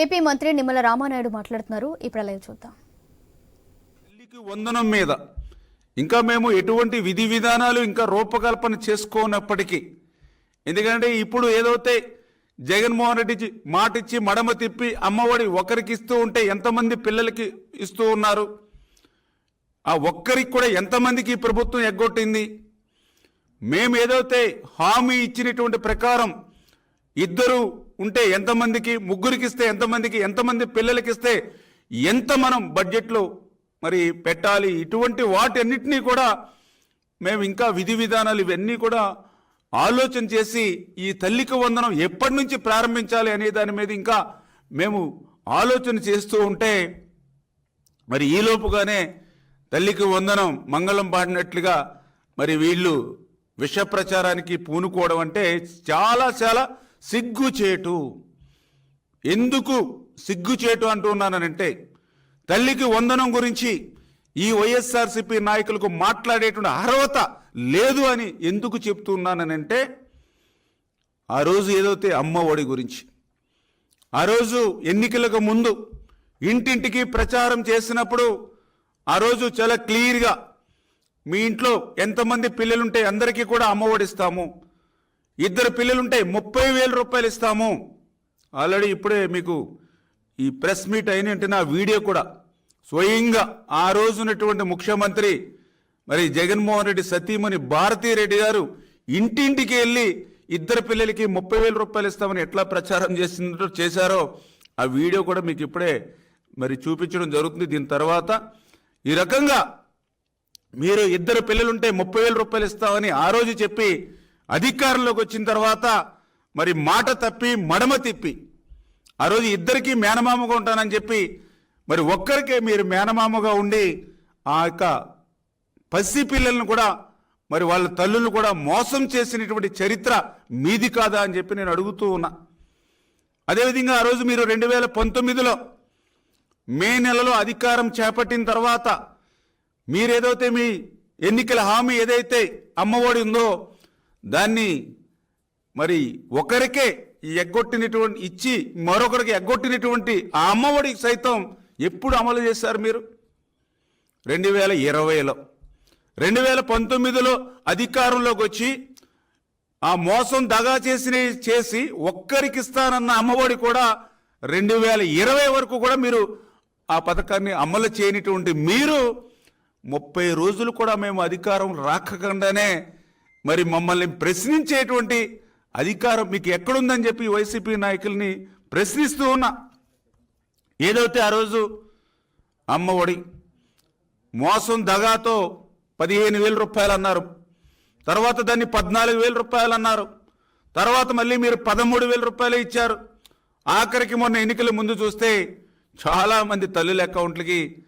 AP మంత్రి నిమ్మల రామానాయుడు మాట్లాడుతున్నారు. ఇప్పుడు అలా చూద్దాం. తల్లికి వందనం మీద. ఇంకా మేము ఎటువంటి విధి విధానాలు ఇంకా రూపకల్పన చేసుకోనప్పటికీ ఎందుకంటే ఇప్పుడు ఏదైతే జగన్మోహన్ రెడ్డి మాట ఇచ్చి మడమ తిప్పి అమ్మఒడి ఒకరికి ఇస్తూ ఉంటే ఎంతమంది పిల్లలకి ఇస్తూ ఉన్నారు? ఆ ఒక్కరికి కూడా ఎంతమందికి ప్రభుత్వం ఎగ్గొట్టింది? మేము ఏదైతే హామీ ఇచ్చినటువంటి ప్రకారం ఇద్దరు ఉంటే ఎంతమందికి ముగ్గురికి ఇస్తే ఎంతమందికి ఎంతమంది పిల్లలకి ఇస్తే ఎంత మనం బడ్జెట్లో మరి పెట్టాలి ఇటువంటి వాటన్నిటినీ కూడా మేము ఇంకా విధి విధానాలు ఇవన్నీ కూడా ఆలోచన చేసి ఈ తల్లికి వందనం ఎప్పటి నుంచి ప్రారంభించాలి అనే దాని మీద ఇంకా మేము ఆలోచన చేస్తూ ఉంటే మరి ఈలోపుగానే తల్లికి వందనం మంగళం పాడినట్లుగా మరి వీళ్ళు విష ప్రచారానికి పూనుకోవడం అంటే చాలా చాలా సిగ్గుచేటు. ఎందుకు సిగ్గుచేటు అంటున్నానంటే తల్లికి వందనం గురించి ఈ వైఎస్ఆర్సీపీ నాయకులకు మాట్లాడేటువంటి అర్హత లేదు అని ఎందుకు చెప్తున్నానంటే ఆ రోజు ఏదైతే అమ్మ ఒడి గురించి ఆ రోజు ఎన్నికలకు ముందు ఇంటింటికి ప్రచారం చేసినప్పుడు ఆ రోజు చాలా క్లియర్గా మీ ఇంట్లో ఎంతమంది పిల్లలుంటే అందరికీ కూడా అమ్మఒడి ఇస్తాము. ఇద్దరు పిల్లలుంటే ముప్పై వేల రూపాయలు ఇస్తాము. ఆల్రెడీ ఇప్పుడే మీకు ఈ ప్రెస్ మీట్ అయిన నా వీడియో కూడా స్వయంగా ఆ రోజునటువంటి ముఖ్యమంత్రి మరి జగన్మోహన్ రెడ్డి సతీమణి భారతీరెడ్డి గారు ఇంటింటికి వెళ్ళి ఇద్దరు పిల్లలకి ముప్పై వేల రూపాయలు ఇస్తామని ఎట్లా ప్రచారం చేసినట్టు చేశారో ఆ వీడియో కూడా మీకు ఇప్పుడే మరి చూపించడం జరుగుతుంది. దీని తర్వాత ఈ రకంగా మీరు ఇద్దరు పిల్లలుంటే ముప్పై వేల రూపాయలు ఇస్తామని ఆ రోజు చెప్పి అధికారంలోకి వచ్చిన తర్వాత మరి మాట తప్పి మడమ తిప్పి ఆ రోజు ఇద్దరికీ మేనమామగా ఉంటానని చెప్పి మరి ఒక్కరికే మీరు మేనమామగా ఉండి ఆ యొక్క పసి పిల్లలను కూడా మరి వాళ్ళ తల్లులను కూడా మోసం చేసినటువంటి చరిత్ర మీది కాదా అని చెప్పి నేను అడుగుతూ ఉన్నా. అదేవిధంగా ఆ రోజు మీరు రెండు వేల పంతొమ్మిదిలో మే నెలలో అధికారం చేపట్టిన తర్వాత మీరేదైతే మీ ఎన్నికల హామీ ఏదైతే అమ్మఒడి ఉందో దాన్ని మరి ఒకరికే ఎగ్గొట్టినటువంటి ఇచ్చి మరొకరికి ఎగ్గొట్టినటువంటి ఆ అమ్మఒడికి సైతం ఎప్పుడు అమలు చేశారు మీరు? రెండు వేల ఇరవైలో. రెండు వేల పంతొమ్మిదిలో అధికారంలోకి వచ్చి ఆ మోసం దగా చేసిన చేసి ఒక్కరికి ఇస్తానన్న అమ్మఒడి కూడా రెండు వేల ఇరవై వరకు కూడా మీరు ఆ పథకాన్ని అమలు చేయనటువంటి మీరు ముప్పై రోజులు కూడా మేము అధికారం రాకకుండానే మరి మమ్మల్ని ప్రశ్నించేటువంటి అధికారం మీకు ఎక్కడుందని చెప్పి వైసీపీ నాయకుల్ని ప్రశ్నిస్తూ ఉన్నా. ఏదైతే ఆ రోజు అమ్మ ఒడి మోసం దగాతో పదిహేను వేల రూపాయలు అన్నారు. తర్వాత దాన్ని పద్నాలుగు వేల రూపాయలు అన్నారు. తర్వాత మళ్ళీ మీరు పదమూడు వేల రూపాయలు ఇచ్చారు. ఆఖరికి మొన్న ఎన్నికల ముందు చూస్తే చాలా మంది తల్లుల అకౌంట్లకి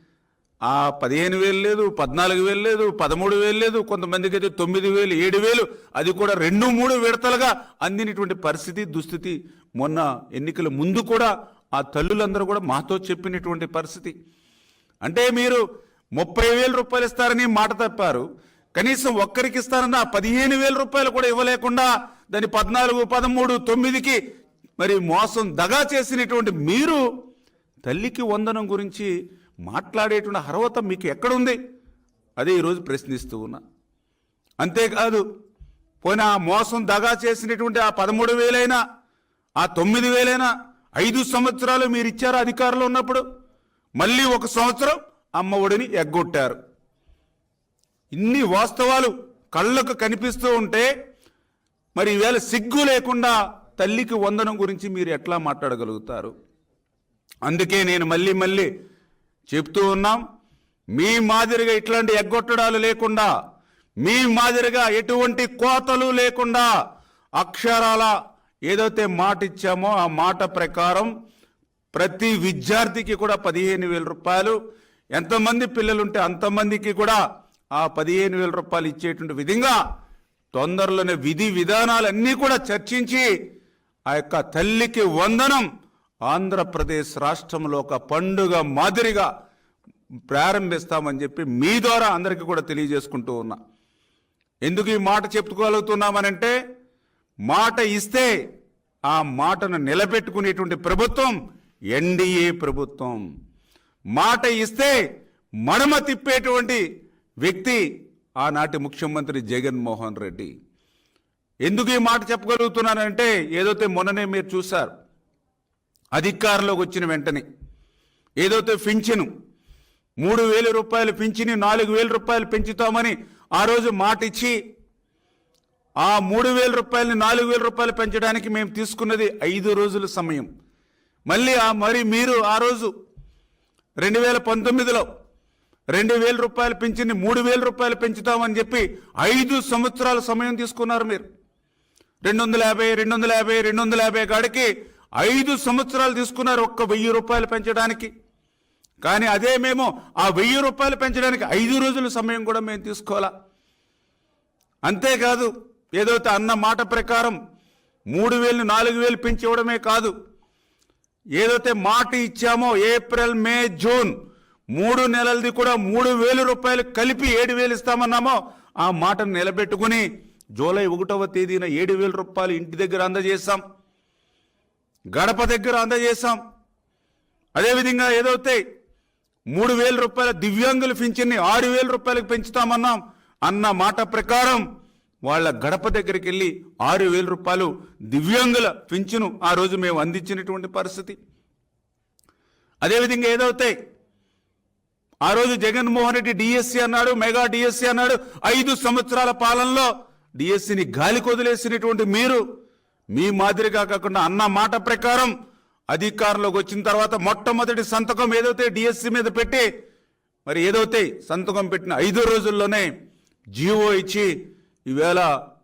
ఆ పదిహేను వేలు లేదు పద్నాలుగు వేలు లేదు పదమూడు వేలు లేదు కొంతమందికి అయితే తొమ్మిది వేలు ఏడు వేలు అది కూడా రెండు మూడు విడతలుగా అందినటువంటి పరిస్థితి దుస్థితి. మొన్న ఎన్నికల ముందు కూడా ఆ తల్లులందరూ కూడా మాతో చెప్పినటువంటి పరిస్థితి. అంటే మీరు ముప్పై వేల రూపాయలు ఇస్తారని మాట తప్పారు. కనీసం ఒక్కరికి ఇస్తారన్న పదిహేను వేల రూపాయలు కూడా ఇవ్వలేకుండా దాని పద్నాలుగు పదమూడు తొమ్మిదికి మరి మోసం దగా చేసినటువంటి మీరు తల్లికి వందనం గురించి మాట్లాడేటువంటి అర్హత మీకు ఎక్కడుంది? అదే ఈరోజు ప్రశ్నిస్తూ ఉన్నా. అంతేకాదు పోయిన ఆ మోసం దగా చేసినటువంటి ఆ పదమూడు వేలైనా ఆ తొమ్మిది వేలైనా ఐదు సంవత్సరాలు మీరు ఇచ్చారు అధికారంలో ఉన్నప్పుడు మళ్ళీ ఒక సంవత్సరం అమ్మ ఒడిని ఎగ్గొట్టారు. ఇన్ని వాస్తవాలు కళ్ళకు కనిపిస్తూ ఉంటే మరి ఈవేళ సిగ్గు లేకుండా తల్లికి వందనం గురించి మీరు ఎట్లా మాట్లాడగలుగుతారు? అందుకే నేను మళ్ళీ మళ్ళీ చెప్తూ ఉన్నాం మీ మాదిరిగా ఇట్లాంటి ఎగ్గొట్టడాలు లేకుండా మీ మాదిరిగా ఎటువంటి కోతలు లేకుండా అక్షరాల ఏదైతే మాట ఇచ్చామో ఆ మాట ప్రకారం ప్రతి విద్యార్థికి కూడా పదిహేను వేల రూపాయలు ఎంతమంది పిల్లలుంటే అంతమందికి కూడా ఆ పదిహేను వేల రూపాయలు ఇచ్చేటువంటి విధంగా తొందరలోనే విధి విధానాలన్నీ కూడా చర్చించి ఆ యొక్క తల్లికి వందనం ఆంధ్రప్రదేశ్ రాష్ట్రంలో ఒక పండుగ మాదిరిగా ప్రారంభిస్తామని చెప్పి మీ ద్వారా అందరికీ కూడా తెలియజేసుకుంటూ ఉన్నా. ఎందుకు ఈ మాట చెప్పుకోగలుగుతున్నామనంటే మాట ఇస్తే ఆ మాటను నిలబెట్టుకునేటువంటి ప్రభుత్వం ఎన్డీఏ ప్రభుత్వం. మాట ఇస్తే మడమ తిప్పేటువంటి వ్యక్తి ఆనాటి ముఖ్యమంత్రి జగన్మోహన్ రెడ్డి. ఎందుకు ఈ మాట చెప్పగలుగుతున్నానంటే ఏదైతే మొన్ననే మీరు చూశారు అధికారంలోకి వచ్చిన వెంటనే. ఏదైతే పింఛను మూడు వేల రూపాయలు పింఛని నాలుగు వేల రూపాయలు పెంచుతామని ఆ రోజు మాట ఇచ్చి ఆ మూడు వేల రూపాయలని నాలుగు వేల రూపాయలు పెంచడానికి మేము తీసుకున్నది ఐదు రోజుల సమయం. మళ్ళీ ఆ మరి మీరు ఆ రోజు రెండు వేల పంతొమ్మిదిలో రెండు వేల రూపాయలు పెంచింది మూడు వేల రూపాయలు పెంచుతామని చెప్పి ఐదు సంవత్సరాల సమయం తీసుకున్నారు మీరు. రెండు వందల యాభై రెండు వందల యాభై రెండు వందల యాభై కాడికి ఐదు సంవత్సరాలు తీసుకున్నారు ఒక్క వెయ్యి రూపాయలు పెంచడానికి. కానీ అదే మేము ఆ వెయ్యి రూపాయలు పెంచడానికి ఐదు రోజుల సమయం కూడా మేము తీసుకోవాలా? అంతేకాదు ఏదైతే అన్న మాట ప్రకారం మూడు వేలు నాలుగు వేలు పెంచి ఇవ్వడమే కాదు ఏదైతే మాట ఇచ్చామో ఏప్రిల్ మే జూన్ మూడు నెలలది కూడా మూడు వేల రూపాయలు కలిపి ఏడు వేలు ఇస్తామన్నామో ఆ మాటను నిలబెట్టుకుని జూలై ఒకటవ తేదీన ఏడు వేల రూపాయలు ఇంటి దగ్గర అందజేశాం. గడప దగ్గర అందజేశాం. అదేవిధంగా ఏదైతే మూడు వేల రూపాయల దివ్యాంగుల పింఛన్ని ఆరు వేల రూపాయలకు పెంచుతామన్నాం. అన్న మాట ప్రకారం వాళ్ళ గడప దగ్గరికి వెళ్ళి ఆరు వేల రూపాయలు దివ్యాంగుల పింఛను ఆ రోజు మేము అందించినటువంటి పరిస్థితి. అదేవిధంగా ఏదైతే ఆ రోజు జగన్మోహన్ రెడ్డి డిఎస్సి అన్నాడు మెగా డిఎస్సి అన్నాడు. ఐదు సంవత్సరాల పాలనలో డిఎస్సిని గాలి కొదిలేసినటువంటి మీరు మీ మాదిరిగా కాకుండా అన్న మాట ప్రకారం అధికారంలోకి వచ్చిన తర్వాత మొట్టమొదటి సంతకం ఏదైతే డిఎస్సి మీద పెట్టి మరి ఏదైతే సంతకం పెట్టిన ఐదు రోజుల్లోనే జీవో ఇచ్చి ఈవేళ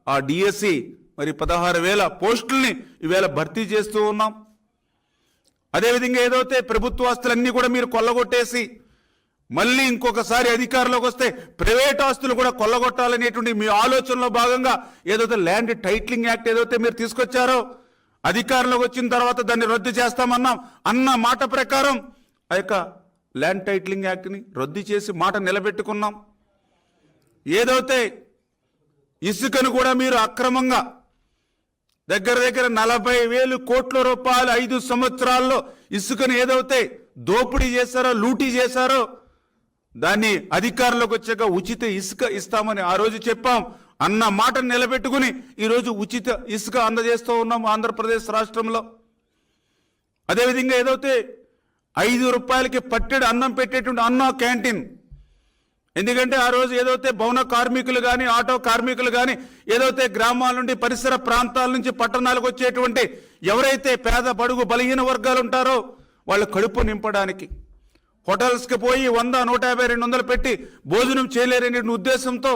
ఆ డిఎస్సి మరి పదహారు వేల పోస్టుల్ని ఈవేళ భర్తీ చేస్తూ ఉన్నాం. అదేవిధంగా ఏదైతే ప్రభుత్వ ఆస్తులన్నీ కూడా మీరు కొల్లగొట్టేసి మళ్ళీ ఇంకొకసారి అధికారంలోకి వస్తే ప్రైవేట్ ఆస్తులు కూడా కొల్లగొట్టాలనేటువంటి మీ ఆలోచనలో భాగంగా ఏదైతే ల్యాండ్ టైట్లింగ్ యాక్ట్ ఏదైతే మీరు తీసుకొచ్చారో అధికారంలోకి వచ్చిన తర్వాత దాన్ని రద్దు చేస్తామన్నాం అన్న మాట ప్రకారం ఆ యొక్క ల్యాండ్ టైట్లింగ్ యాక్ట్ని రద్దు చేసి మాట నిలబెట్టుకున్నాం. ఏదైతే ఇసుకను కూడా మీరు అక్రమంగా దగ్గర దగ్గర నలభై వేలు కోట్ల రూపాయలు ఐదు సంవత్సరాల్లో ఇసుకను ఏదైతే దోపిడీ చేశారో లూటీ చేశారో దాన్ని అధికారంలోకి వచ్చాక ఉచిత ఇసుక ఇస్తామని ఆ రోజు చెప్పాం. అన్న మాటను నిలబెట్టుకుని ఈరోజు ఉచిత ఇసుక అందజేస్తూ ఉన్నాం ఆంధ్రప్రదేశ్ రాష్ట్రంలో. అదేవిధంగా ఏదైతే ఐదు రూపాయలకి పట్టెడు అన్నం పెట్టేటువంటి అన్న క్యాంటీన్. ఎందుకంటే ఆ రోజు ఏదైతే భవన కార్మికులు కానీ ఆటో కార్మికులు కానీ ఏదైతే గ్రామాల నుండి పరిసర ప్రాంతాల నుంచి పట్టణాలకు వచ్చేటువంటి ఎవరైతే పేద బడుగు బలహీన వర్గాలు ఉంటారో వాళ్ళ కడుపు నింపడానికి హోటల్స్కి పోయి వంద నూట యాభై రెండు వందలు పెట్టి భోజనం చేయలేరనే ఉద్దేశంతో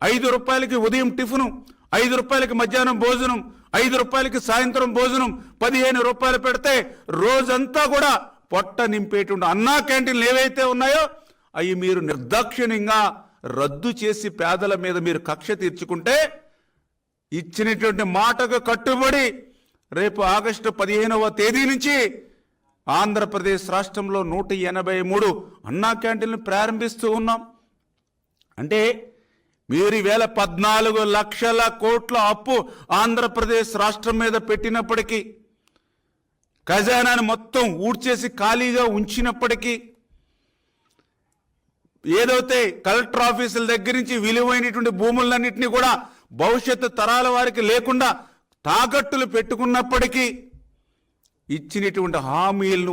ఐదు రూపాయలకి ఉదయం టిఫిను ఐదు రూపాయలకి మధ్యాహ్నం భోజనం ఐదు రూపాయలకి సాయంత్రం భోజనం పదిహేను రూపాయలు పెడితే రోజంతా కూడా పొట్ట నింపేటువంటి అన్నా క్యాంటీన్లు ఏవైతే ఉన్నాయో అవి మీరు నిర్దాక్షిణ్యంగా రద్దు చేసి పేదల మీద మీరు కక్ష తీర్చుకుంటే ఇచ్చినటువంటి మాటకు కట్టుబడి రేపు ఆగస్టు పదిహేనవ తేదీ నుంచి ఆంధ్రప్రదేశ్ రాష్ట్రంలో నూట ఎనభై మూడు అన్నా క్యాంటీన్లు ప్రారంభిస్తూ ఉన్నాం. అంటే మీరు ఈవేళ పద్నాలుగు లక్షల కోట్ల అప్పు ఆంధ్రప్రదేశ్ రాష్ట్రం మీద పెట్టినప్పటికీ ఖజానాను మొత్తం ఊడ్చేసి ఖాళీగా ఉంచినప్పటికీ ఏదైతే కలెక్టర్ ఆఫీసుల దగ్గర నుంచి విలువైనటువంటి భూములన్నింటినీ కూడా భవిష్యత్తు తరాల వారికి లేకుండా తాకట్టులు పెట్టుకున్నప్పటికీ ఇచ్చినటువంటి హామీలను